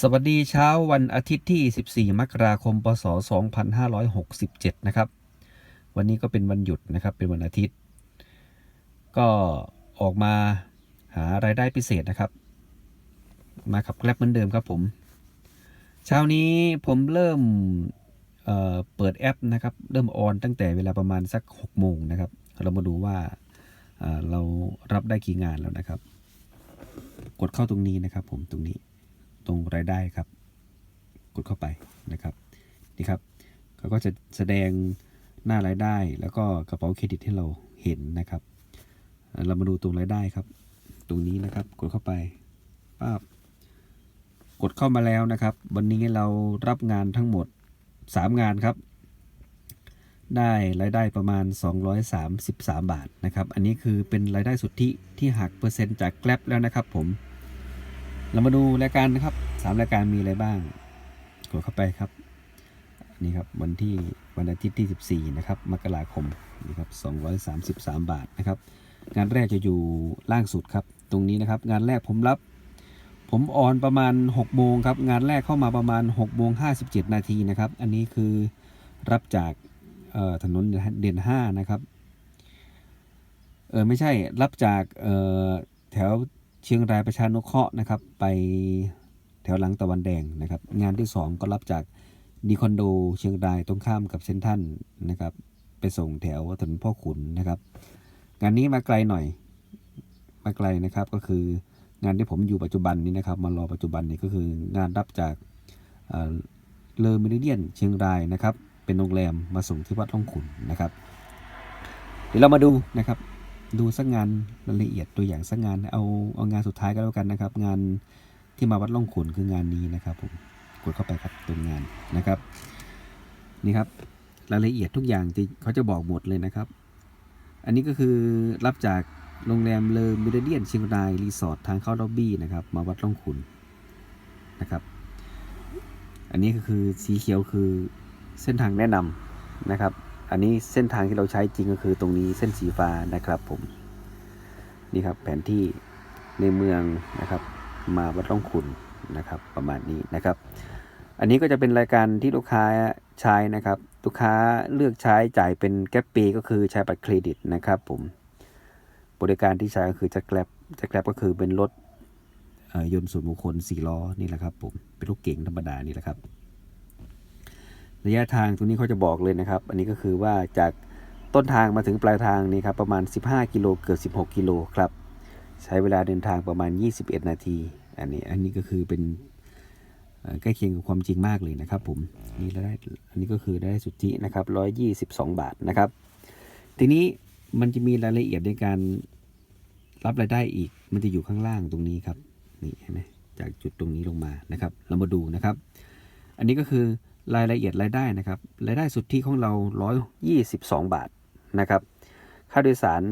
สวัสดีเช้าวันอาทิตย์ที่ 14 มกราคม พศ 2567 นะครับ วันนี้ก็เป็นวันหยุดนะครับ เป็นวันอาทิตย์ ก็ออกมาหารายได้พิเศษนะครับ มาขับแกล็บเหมือนเดิมครับผม เช้านี้ผมเริ่มเเปิดแอปนะครับ เริ่มออนตั้งแต่เวลาประมาณสัก 6 โมงนะครับ เรามาดูว่าเเรารับได้กี่งานแล้วนะครับ กดเข้าตรงนี้นะครับผมตรงนี้ ตรงรายได้ครับ กดเข้าไปนะครับนี่ครับเขาก็จะแสดงหน้ารายได้ แล้วก็กระเป๋าเครดิตให้เราเห็นนะครับ เรามาดูตรงรายได้ครับ ตรงนี้นะครับกดเข้าไปป้าบกดเข้ามาแล้วนะครับ วันนี้เรารับงานทั้งหมด 3 งานครับ ได้รายได้ประมาณ 233 บาทนะครับ อันนี้คือเป็นรายได้สุทธิที่หักเปอร์เซ็นต์จากแกลบแล้วนะครับผม เรามาดูรายการนะครับสามรายการมีอะไรบ้าง กดเข้าไปครับ นี่ครับวันที่วันอาทิตย์ที่ 14 นะครับ มกราคมนี่ครับ 233 บาทนะครับ งานแรกจะอยู่ล่างสุดครับ ตรงนี้นะครับ งานแรกผมรับ ผมออนประมาณ6โมงครับ งานแรกเข้ามาประมาณ6โมง57 นาทีนะครับ อันนี้คือรับจากถนนเด่น5นะครับ เออไม่ใช่รับจาก เชียงรายประชานุเคราะห์นะครับ ไปแถวหลังตะวันแดงนะครับ งานที่ 2 ก็รับจากดีคอนโด เชียงรายตรงข้ามกับเซนทันนะครับ ไปส่งแถวถนนพ่อขุนนะครับ งานนี้มาไกลหน่อย มาไกลนะครับก็คืองานที่ผมอยู่ปัจจุบันนี้นะครับ มารอปัจจุบันนี้ก็คืองานรับจากเอ่อเลอมิเดียนเชียงรายนะครับ เป็นโรงแรมมาส่งที่วัดล่องขุนนะครับ เดี๋ยวเรามาดูนะครับ ดูสักงานรายละเอียดตัวอย่างสักงานเอาเอางานสุดท้ายก็แล้วกันนะครับ งานที่มาวัดล่องขุนคืองานนี้นะครับผมกดเข้าไปครับตรงงานนะครับนี่ครับรายละเอียดทุกอย่างที่เขาจะบอกหมดเลยนะครับ อันนี้ก็คือรับจากโรงแรมเลอมิเดียนเชียงรายรีสอร์ททางเข้าล็อบบี้นะครับ มาวัดล่องขุนนะครับ อันนี้ก็คือสีเขียวคือเส้นทางแนะนำนะครับ อันนี้เส้นทางที่เราใช้จริงก็คือตรงนี้เส้นสีฟ้านะครับผม นี่ครับแผนที่ในเมืองนะครับ มาวัดร่องขุนนะครับ ประมาณนี้นะครับ อันนี้ก็จะเป็นรายการที่ลูกค้าใช้นะครับ ลูกค้าเลือกใช้จ่ายเป็นแกลบปีก็คือใช้บัตรเครดิตนะครับผม บริการที่ใช้ก็คือจะแกลบจะแกลบก็คือเป็นรถยนต์ส่วนบุคคลสี่ล้อนี่แหละครับผมเป็นรถเก๋งธรรมดานี่แหละครับ ระยะทางตรงนี้เขาจะบอกเลยนะครับ อันนี้ก็คือว่าจากต้นทางมาถึงปลายทางนี่ครับประมาณ 15 กิโลเกือบ 16 กิโลครับ ใช้เวลาเดินทางประมาณ 21 นาที อันนี้อันนี้ก็คือเป็นใกล้เคียงกับความจริงมากเลยนะครับ ผมนี่รายได้อันนี้ก็คือรายได้สุทธินะครับ 122 บาทนะครับ ทีนี้มันจะมีรายละเอียดในการรับรายได้อีก มันจะอยู่ข้างล่างตรงนี้ครับนี่เห็นไหมจากจุดตรงนี้ลงมานะครับ เรามาดูนะครับ อันนี้ก็คือ รายละเอียดรายได้นะครับ รายได้สุทธิของเรา 122 บาทนะครับ ค่าโดยสาร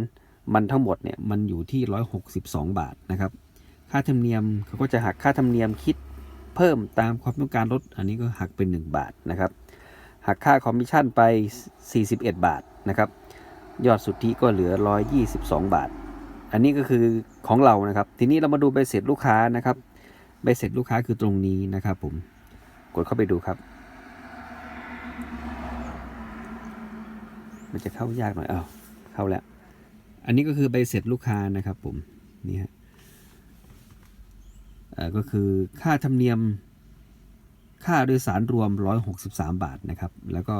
มันทั้งหมดเนี่ยมันอยู่ที่ 162 บาทนะครับ ค่าธรรมเนียมเขาก็จะหักค่าธรรมเนียมคิดเพิ่มตามความต้องการรถอันนี้ก็หักเป็น 1 บาทนะครับ หักค่าคอมมิชชั่นไป 41 บาทนะครับ ยอดสุทธิก็เหลือ 122 บาท อันนี้ก็คือของเรานะครับ ทีนี้เรามาดูใบเสร็จลูกค้านะครับ ใบเสร็จลูกค้าคือตรงนี้นะครับผม กดเข้าไปดูครับ มันจะเข้ายากหน่อยเอ้าเข้าแล้ว อันนี้ก็คือใบเสร็จลูกค้านะครับผมนี่ฮะก็คือค่าธรรมเนียมค่าโดยสารรวม 163 บาทนะครับ แล้วก็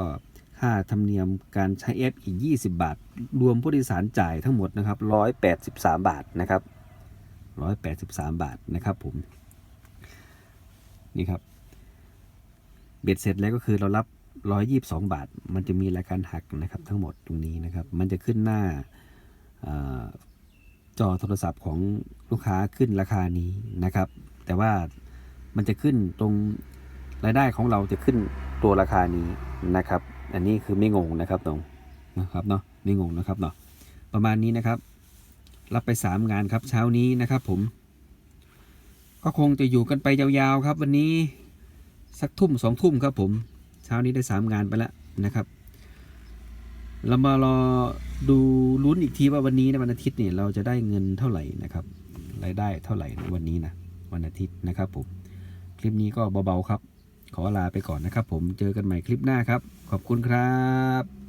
ค่าธรรมเนียมการใช้แอปอีก 20 บาท รวมผู้โดยสารจ่ายทั้งหมดนะครับ 183 บาทนะครับ 183 บาทนะครับผม นี่ครับ เบ็ดเสร็จแล้วก็คือเรารับ 122 บาท มันจะมีรายการหักนะครับทั้งหมดตรงนี้นะครับ มันจะขึ้นหน้าอจอโทรศัพท์ของลูกค้าขึ้นราคานี้นะครับ แต่ว่ามันจะขึ้นตรงรายได้ของเราจะขึ้นตัวราคานี้นะครับ อันนี้คือไม่งงนะครับตรงนะครับเนาะไม่งงนะครับเนาะประมาณนี้นะครับ รับไป 3 งานครับเช้านี้นะครับ ผม ก็คงจะอยู่กันไปยาวๆครับ วันนี้สักทุ่มสองทุ่มครับผม เช้านี้ได้สามงานไปแล้วนะครับ เรามารอดูลุ้นอีกทีว่าวันนี้ในวันอาทิตย์เนี่ยเราจะได้เงินเท่าไหร่นะครับรายได้เท่าไหร่วันนี้นะวันอาทิตย์นะครับผมคลิปนี้ก็เบาๆครับ ขอลาไปก่อนนะครับ ผมเจอกันใหม่คลิปหน้าครับ ขอบคุณครับ